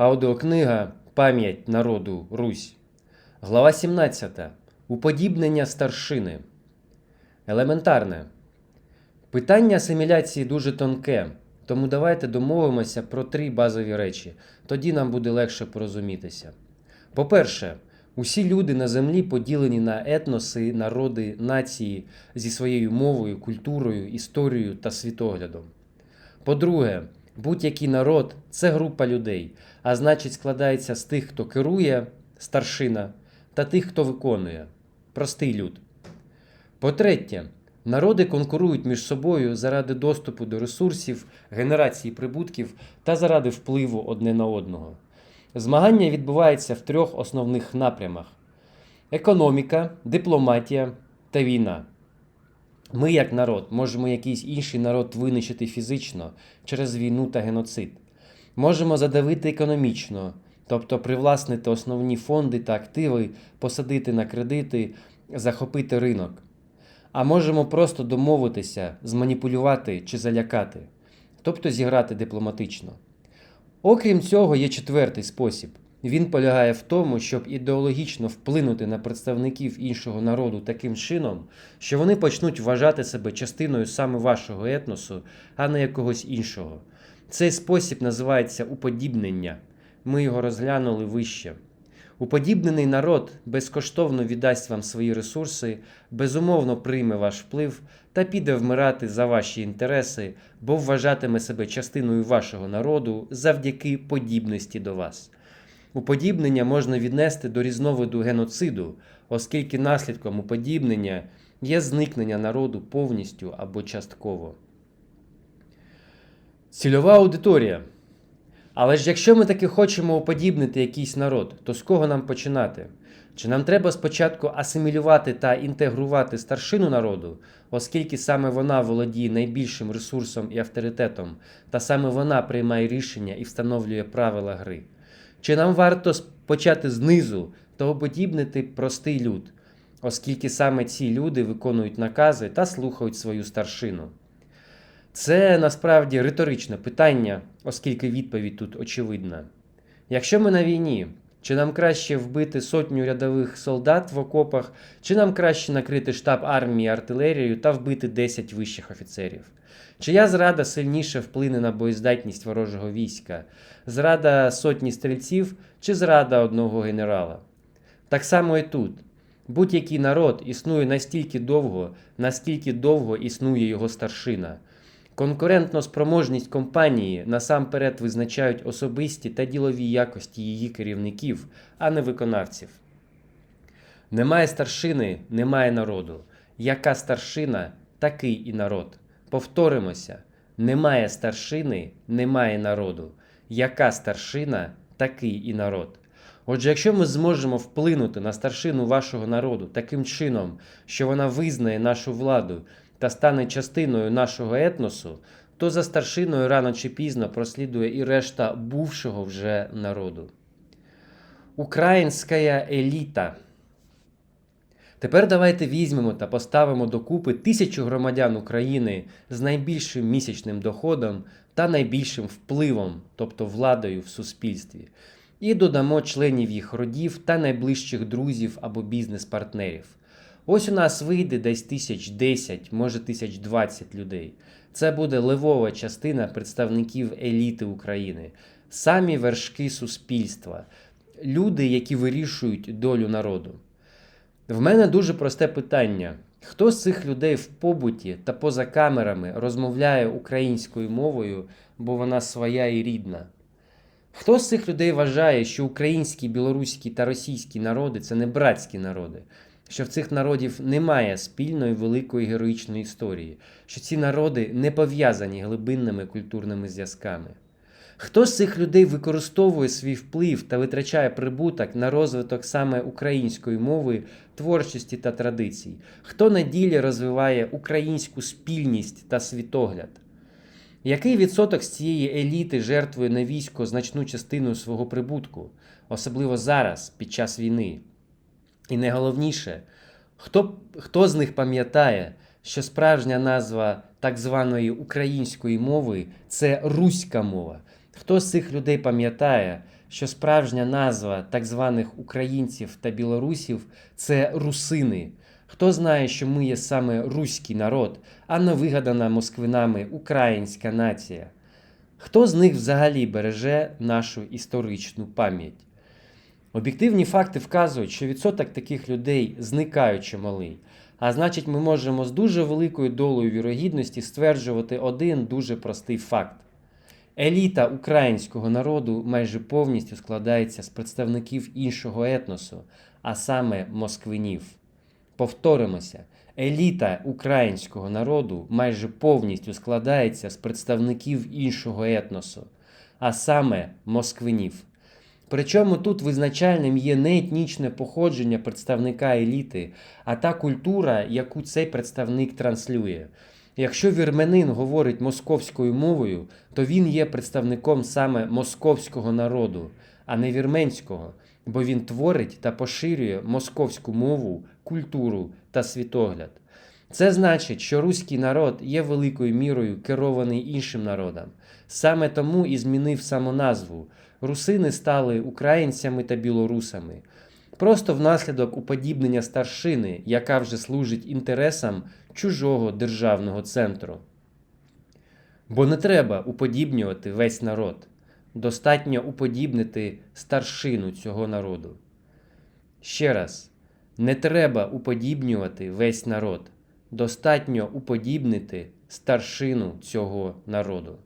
Аудіокнига Пам'ять народу Русь. Глава 17. Уподібнення старшини. Елементарне. Питання асиміляції дуже тонке, тому давайте домовимося про три базові речі. Тоді нам буде легше порозумітися. По-перше, усі люди на землі поділені на етноси, народи, нації зі своєю мовою, культурою, історією та світоглядом. По-друге, будь-який народ це група людей, а значить складається з тих, хто керує, старшина, та тих, хто виконує, простий люд. По-третє, народи конкурують між собою заради доступу до ресурсів, генерації прибутків та заради впливу одне на одного. Змагання відбувається в трьох основних напрямах: економіка, дипломатія та війна. Ми, як народ, можемо якийсь інший народ винищити фізично через війну та геноцид. Можемо задавити економічно, тобто привласнити основні фонди та активи, посадити на кредити, захопити ринок. А можемо просто домовитися, зманіпулювати чи залякати, тобто зіграти дипломатично. Окрім цього, є четвертий спосіб. Він полягає в тому, щоб ідеологічно вплинути на представників іншого народу таким чином, що вони почнуть вважати себе частиною саме вашого етносу, а не якогось іншого. Цей спосіб називається уподібнення. Ми його розглянули вище. Уподібнений народ безкоштовно віддасть вам свої ресурси, безумовно прийме ваш вплив та піде вмирати за ваші інтереси, бо вважатиме себе частиною вашого народу завдяки подібності до вас. Уподібнення можна віднести до різновиду геноциду, оскільки наслідком уподібнення є зникнення народу повністю або частково. Цільова аудиторія. Але ж якщо ми таки хочемо уподібнити якийсь народ, то з кого нам починати? Чи нам треба спочатку асимілювати та інтегрувати старшину народу, оскільки саме вона володіє найбільшим ресурсом і авторитетом, та саме вона приймає рішення і встановлює правила гри? Чи нам варто почати знизу та уподібнити простий люд, оскільки саме ці люди виконують накази та слухають свою старшину? Це насправді риторичне питання, оскільки відповідь тут очевидна. Якщо ми на війні, чи нам краще вбити сотню рядових солдат в окопах, чи нам краще накрити штаб армії артилерією та вбити 10 вищих офіцерів? Чия зрада сильніше вплине на боєздатність ворожого війська? Зрада сотні стрільців чи зрада одного генерала? Так само і тут. Будь-який народ існує настільки довго, наскільки довго існує його старшина. Конкурентно спроможність компанії насамперед визначають особисті та ділові якості її керівників, а не виконавців. Немає старшини, немає народу. Яка старшина, такий і народ. Повторимося: немає старшини, немає народу. Яка старшина, такий і народ. Отже, якщо ми зможемо вплинути на старшину вашого народу таким чином, що вона визнає нашу владу та стане частиною нашого етносу, то за старшиною рано чи пізно прослідує і решта бувшого вже народу. Українська еліта. Тепер давайте візьмемо та поставимо докупи тисячу громадян України з найбільшим місячним доходом та найбільшим впливом, тобто владою в суспільстві, і додамо членів їх родів та найближчих друзів або бізнес-партнерів. Ось у нас вийде десь тисяч десять, може тисяч двадцять людей. Це буде левова частина представників еліти України, самі вершки суспільства, люди, які вирішують долю народу. В мене дуже просте питання: хто з цих людей в побуті та поза камерами розмовляє українською мовою, бо вона своя і рідна? Хто з цих людей вважає, що українські, білоруські та російські народи це не братські народи, що в цих народів немає спільної великої героїчної історії, що ці народи не пов'язані глибинними культурними зв'язками? Хто з цих людей використовує свій вплив та витрачає прибуток на розвиток саме української мови, творчості та традицій? Хто на ділі розвиває українську спільність та світогляд? Який відсоток з цієї еліти жертвує на військо значну частину свого прибутку, особливо зараз, під час війни? І найголовніше, хто, хто з них пам'ятає, що справжня назва так званої української мови це руська мова? Хто з цих людей пам'ятає, що справжня назва так званих українців та білорусів це русини? Хто знає, що ми є саме руський народ, а не вигадана москвинами українська нація? Хто з них взагалі береже нашу історичну пам'ять? Об'єктивні факти вказують, що відсоток таких людей зникаючи малий. А значить, ми можемо з дуже великою долею вірогідності стверджувати один дуже простий факт. Еліта українського народу майже повністю складається з представників іншого етносу, а саме москвинів. Повторимося, еліта українського народу майже повністю складається з представників іншого етносу, а саме москвинів. Причому тут визначальним є не етнічне походження представника еліти, а та культура, яку цей представник транслює. Якщо вірменин говорить московською мовою, то він є представником саме московського народу, а не вірменського, бо він творить та поширює московську мову, культуру та світогляд. Це значить, що руський народ є великою мірою керований іншим народом. Саме тому і змінив самоназву. Русини стали українцями та білорусами. Просто внаслідок уподібнення старшини, яка вже служить інтересам чужого державного центру. Бо не треба уподібнювати весь народ. Достатньо уподібнити старшину цього народу. Ще раз, не треба уподібнювати весь народ. Достатньо уподібнити старшину цього народу.